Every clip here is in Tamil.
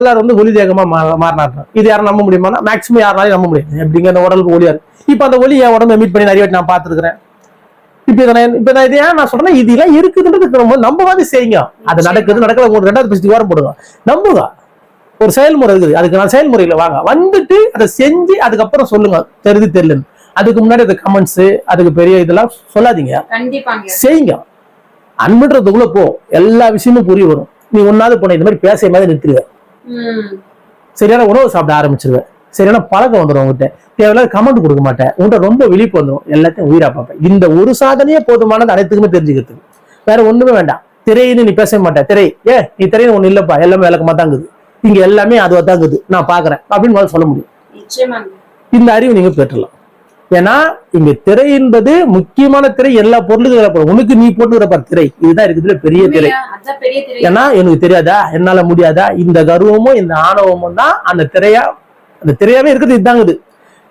எல்லாரும் வந்து ஒளி தேகமா மாறினாங்க. இது யாரும் நம்ப முடியுமா? மேக்ஸிமம் யாராலையும் நம்ப முடியாது. எப்படிங்க அந்த உடலுக்கு ஒளியா இருக்கு இப்ப அந்த ஒளி என் உடம்பு மீட் பண்ணி நிறைய வாட்டி நான் பார்த்துருக்கிறேன். இப்ப இதை நான் இப்ப நான் இது ஏன் நான் சொல்றேன் இதெல்லாம் இருக்குதுன்றது ரொம்ப நம்ப மாதிரி செய்யுங்க. அது நடக்குது நடக்கல உங்களுக்கு ரெண்டாவது பட்சத்துக்கு வாரம் போடுங்க. நம்புங்க. ஒரு செயல்முறை இருக்குது. அதுக்கு நான் செயல்முறையில வாங்க. வந்துட்டு அதை செஞ்சு அதுக்கப்புறம் சொல்லுங்க. தெரியுது தெரியலன்னு. அதுக்கு முன்னாடி அந்த கமெண்ட்ஸ் அதுக்கு பெரிய இதெல்லாம் சொல்லாதீங்க. செய்யுங்க. அன்புன்றதுக்குள்ள போ. எல்லா விஷயமும் புரிய வரும். நீ ஒன்னாவது போன இந்த மாதிரி பேச மாதிரி நிறுத்திடுவ ம் சரியான உணவு சாப்பிட ஆரம்பிச்சிருவேன். சரியான பழக்கம் வந்துடும் உங்ககிட்ட. தேவையில்லாத கமெண்ட் கொடுக்க மாட்டேன். உங்கள்கிட்ட ரொம்ப விழிப்பு வந்துடும் எல்லாத்தையும் உயிரா பார்ப்பேன். இந்த ஒரு சாதனையே போதுமானது அனைத்துக்குமே தெரிஞ்சுக்கிறதுக்கு. வேற ஒண்ணுமே வேண்டாம். திரைன்னு நீ பேச மாட்டேன் திரை. ஏ நீ திரைன்னு ஒண்ணு இல்லப்பா. எல்லாமே விளக்கமா தாங்குது இங்க எல்லாமே அதுவா தாங்குது நான் பாக்குறேன். அப்படின்னு சொல்ல முடியும். இந்த அறிவு நீங்க பெற்றலாம். ஏன்னா இங்க திரை என்பது முக்கியமான திரை எல்லா பொருளுக்கும் உனக்கு நீ போட்டு பாரு திரை. இதுதான் இருக்குதுல பெரிய திரை. ஏன்னா எனக்கு தெரியாதா? என்னால முடியாதா? இந்த கர்வமும் இந்த ஆணவமும் தான் அந்த திரையா அந்த திரையாவே இருக்குது இதாங்குது.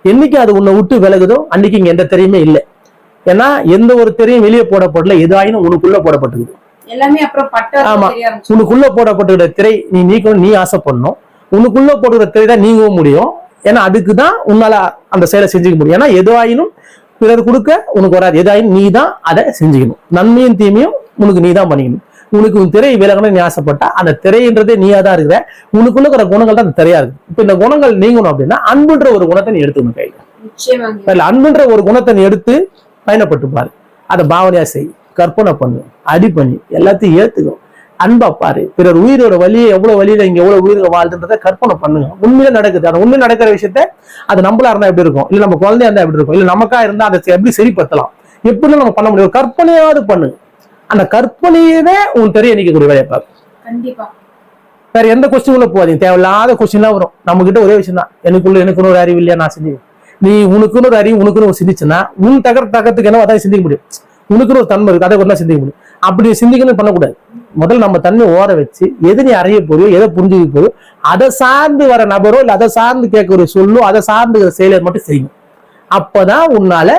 என்னைக்கு அது உன்னை விட்டு விலகுதோ அன்னைக்கு இங்க எந்த திரையுமே இல்லை. ஏன்னா எந்த ஒரு திரையும் வெளியே போடப்படல எதாயினும் உனக்குள்ள போடப்பட்டிருக்குது. எல்லாமே அப்புறம் பட்ட ஆமா. உனக்குள்ள போடப்பட்டுக்கிற திரை நீ நீக்கணும் நீ ஆசைப்படணும். உனக்குள்ள போடுகிற திரை தான் நீங்கவும் முடியும். ஏன்னா அதுக்கு தான் உன்னால அந்த செயலை செஞ்சுக்க முடியும். ஏன்னா எதுவாயினும் பிறர் கொடுக்க உனக்கு வராது. எதாயினும் நீ தான் அதை செஞ்சுக்கணும். நன்மையும் தீமையும் உனக்கு நீ தான் பண்ணிக்கணும். உனக்கு உன் திரை விலகணும்னு நீ ஆசைப்பட்டா அந்த திரைன்றதே நீயா தான் இருக்கிற. உனக்குள்ள இருக்கிற குணங்கள் தான் அந்த திரையா இருக்கு. இப்ப இந்த குணங்கள் நீங்கணும் அப்படின்னா அன்புன்ற ஒரு குணத்தை நீ எடுத்துக்கணும் கையில. அன்புன்ற ஒரு குணத்தை நீ எடுத்து பயணப்பட்டு பாரு. அதை பாவனையா செய். கற்பனை பண்ணு. அடி பண்ணி. எல்லாத்தையும் ஏத்துக்கும். அன்பா பாரு. பிறர் உயிரோட வலியை எவ்வளவு வலியில இங்க எவ்வளவு உயிர்கள் வாழ்துன்றதை கற்பனை பண்ணுங்க. உண்மையில நடக்குது. அந்த உண்மையில நடக்கிற விஷயத்த அது நம்மளா இருந்தா எப்படி இருக்கும்? இல்ல நம்ம குழந்தையா இருந்தா எப்படி இருக்கும்? இல்ல நமக்கா இருந்தா அதை எப்படி சரிப்படுத்தலாம்? எப்படி நம்ம பண்ண முடியும். கற்பனையாவது பண்ணுங்க அந்த கற்பனையவே உன் தெரிய நிக்கக்கூடிய வேலையை பாரு. கண்டிப்பா. வேற எந்த கொஸ்டினுக்குள்ள போகாதீங்க. தேவையில்லாத கொஸ்டின்லாம் வரும். நம்ம கிட்ட ஒரே விஷயம் தான் எனக்குள்ள எனக்குன்னு ஒரு அறிவு இல்லையா? நான் செஞ்சேன் நீ உனக்குன்னு ஒரு அறிவு உனக்குன்னு ஒரு சிந்திச்சுன்னா உன் தகர தகத்துக்கு என்ன அதான் சிந்திக்க முடியும். உனக்குன்னு ஒரு தன்மை இருக்கு. அதை கூட சிந்திக்க முடியும். அப்படி சிந்திக்கணும் பண்ணக்கூடாது. முதல்ல நம்ம தன்மை ஓர வச்சு எது நீ அறிய போறியோ எதை புரிஞ்சுக்க போறியோ அதை சார்ந்து வர நபரோ இல்ல அதை சார்ந்து கேட்க ஒரு சொல்லோ அதை சார்ந்து செயலை மட்டும் செய்யும். அப்பதான் உன்னால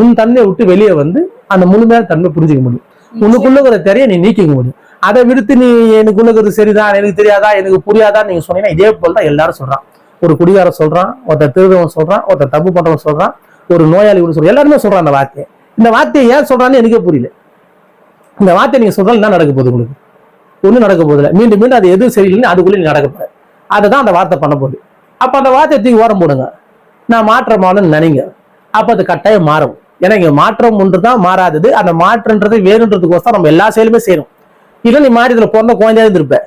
உன் தன்மையை விட்டு வெளியே வந்து அந்த முழுமையான தன்மை புரிஞ்சுக்க முடியும். உனக்குள்ள இருக்கிற திரையை நீ நீக்கிக்க முடியும். அதை விடுத்து நீ எனக்குள்ள இருக்கிறது சரிதான் எனக்கு தெரியாதா எனக்கு புரியாதா நீங்க சொன்னீங்கன்னா இதே போல தான் எல்லாரும் சொல்றான். ஒரு குடிகாரன் சொல்றான் ஒருத்தர் திருடவன் சொல்றான் ஒருத்தர் தப்பு பண்றவன் சொல்றான் ஒரு நோயாளி கூட சொல்றான். எல்லாருமே சொல்றான் அந்த வார்த்தையை. இந்த வார்த்தையை ஏன் சொல்றான்னு எனக்கே புரியல. இந்த வார்த்தை நீங்க சொல்றாலும் என்ன நடக்க போகுது உங்களுக்கு? ஒன்றும் நடக்க போதில்லை மீண்டும் மீண்டும் அது எதுவும் சரியில்லைன்னு அதுக்குள்ளே நீ நடக்க போற. அதை தான் அந்த வார்த்தை பண்ண போகுது. அப்ப அந்த வார்த்தையை தூக்கி ஓரம் போடுங்க. நான் மாற்றமானு நினைங்க. அப்போ அது கட்டாயம் மாறும். ஏன்னா இங்கே மாற்றம் ஒன்று தான் மாறாதது. அந்த மாற்றன்றது வேறுன்றதுக்கோசம் நம்ம எல்லா செயலுமே செய்யணும் இல்லை நீ மாறி இதில் பிறந்த குழந்தையாக இருந்திருப்பேன்